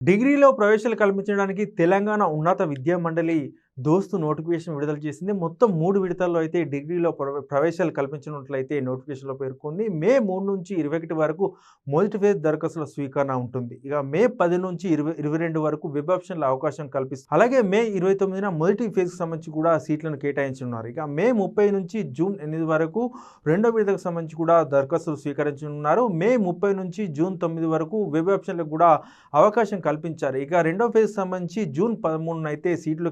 డిగ్రీలో ప్రవేశాలు కల్పించడానికి తెలంగాణ ఉన్నత విద్యా మండలి దోస్తు నోటిఫికేషన్ విడుదల చేసింది. మొత్తం మూడు విడతల్లో అయితే డిగ్రీలో ప్రవేశాలు కల్పించినట్లయితే నోటిఫికేషన్లో పేర్కొంది. మే మూడు నుంచి ఇరవై ఒకటి వరకు మొదటి ఫేజ్ దరఖాస్తుల స్వీకరణ ఉంటుంది. ఇక మే పది నుంచి ఇరవై ఇరవై రెండు వరకు వెబ్ ఆప్షన్ల అవకాశం కల్పిస్తుంది అలాగే మే ఇరవై తొమ్మిదిన మొదటి ఫేజ్కి సంబంధించి కూడా సీట్లను కేటాయించనున్నారు. ఇక మే ముప్పై నుంచి జూన్ ఎనిమిది వరకు రెండో విడతకు సంబంధించి కూడా దరఖాస్తులు స్వీకరించనున్నారు. మే ముప్పై నుంచి జూన్ తొమ్మిది వరకు వెబ్ ఆప్షన్లకు కూడా అవకాశం కల్పించారు. ఇక రెండో ఫేజ్ సంబంధించి జూన్ పదమూడున అయితే సీట్లు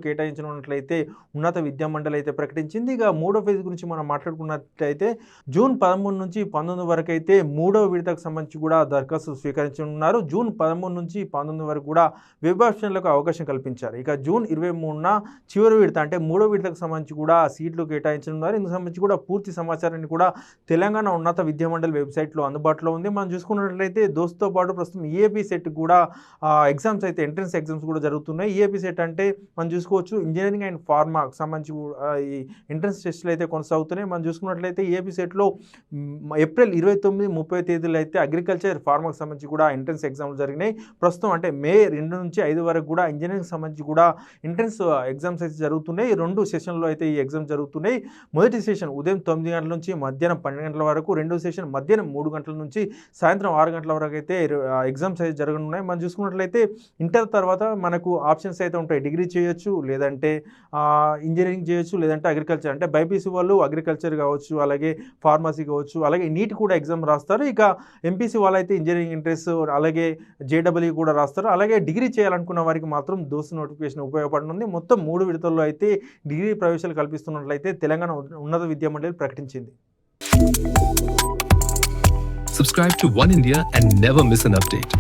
ఉన్నట్లయితే ఉన్నత విద్యా మండలి అయితే ప్రకటించింది. ఇక మూడో ఫేజ్ గురించి మనం మాట్లాడుకున్నట్లయితే జూన్ పదమూడు నుంచి పంతొమ్మిది వరకు అయితే మూడో విడతకు సంబంధించి కూడా దరఖాస్తు స్వీకరించనున్నారు. జూన్ పదమూడు నుంచి పంతొమ్మిది వరకు కూడా వెబ్ ఆప్షన్లకు అవకాశం కల్పించారు. ఇక జూన్ ఇరవై మూడున చివరి విడత అంటే మూడో విడతకు సంబంధించి కూడా సీట్లు కేటాయించనున్నారు. ఇందుకు సంబంధించి కూడా పూర్తి సమాచారాన్ని కూడా తెలంగాణ ఉన్నత విద్యా మండలి వెబ్సైట్లో అందుబాటులో ఉంది. మనం చూసుకున్నట్లయితే దోస్తో పాటు ప్రస్తుతం ఈఏపీ సెట్ కూడా ఎగ్జామ్స్ అయితే ఎంట్రన్స్ ఎగ్జామ్స్ కూడా జరుగుతున్నాయి. ఈఏపీ సెట్ అంటే మనం చూసుకోవచ్చు ఇంజనీరింగ్ అండ్ ఫార్మాకు సంబంధించి ఈ ఎంట్రన్స్ టెస్టులు అయితే కొనసాగుతున్నాయి. మనం చూసుకున్నట్లయితే ఏపీ సెట్లో ఏప్రిల్ ఇరవై తొమ్మిది ముప్పై తేదీలో అయితే అగ్రికల్చర్ ఫార్మాకి సంబంధించి కూడా ఎంట్రన్స్ ఎగ్జామ్లు జరిగినాయి. ప్రస్తుతం అంటే మే రెండు నుంచి ఐదు వరకు కూడా ఇంజనీరింగ్ సంబంధించి కూడా ఎంట్రన్స్ ఎగ్జామ్స్ అయితే జరుగుతున్నాయి. రెండు సెషన్లో అయితే ఈ ఎగ్జామ్ జరుగుతున్నాయి. మొదటి సెషన్ ఉదయం తొమ్మిది గంటల నుంచి మధ్యాహ్నం పన్నెండు గంటల వరకు రెండో సెషన్ మధ్యాహ్నం మూడు గంటల నుంచి సాయంత్రం ఆరు గంటల వరకు అయితే ఎగ్జామ్స్ అయితే జరగనున్నాయి. మనం చూసుకున్నట్లయితే ఇంటర్ తర్వాత మనకు ఆప్షన్స్ అయితే ఉంటాయి. డిగ్రీ చేయొచ్చు లేదంటే ఆ, ఇంజనీరింగ్ చేయొచ్చు లేదంటే అగ్రికల్చర్. అంటే బైపీసీ వాళ్ళు అగ్రికల్చర్ కావచ్చు అలాగే ఫార్మసీ కావచ్చు అలాగే నీట్ కూడా ఎగ్జామ్ రాస్తారు. ఇక ఎంపీసీ వాళ్ళు అయితే ఇంజనీరింగ్ ఇంట్రెస్ట్ అలాగే జేడబ్ల్యూ కూడా రాస్తారు. అలాగే డిగ్రీ చేయాలనుకున్న వారికి మాత్రం దోస్తు నోటిఫికేషన్ ఉపయోగపడనుంది మొత్తం మూడు విడతల్లో అయితే డిగ్రీ ప్రవేశాలు కల్పిస్తున్నట్లయితే తెలంగాణ ఉన్నత విద్యా మండలి ప్రకటించింది. Subscribe to One India and never miss an update.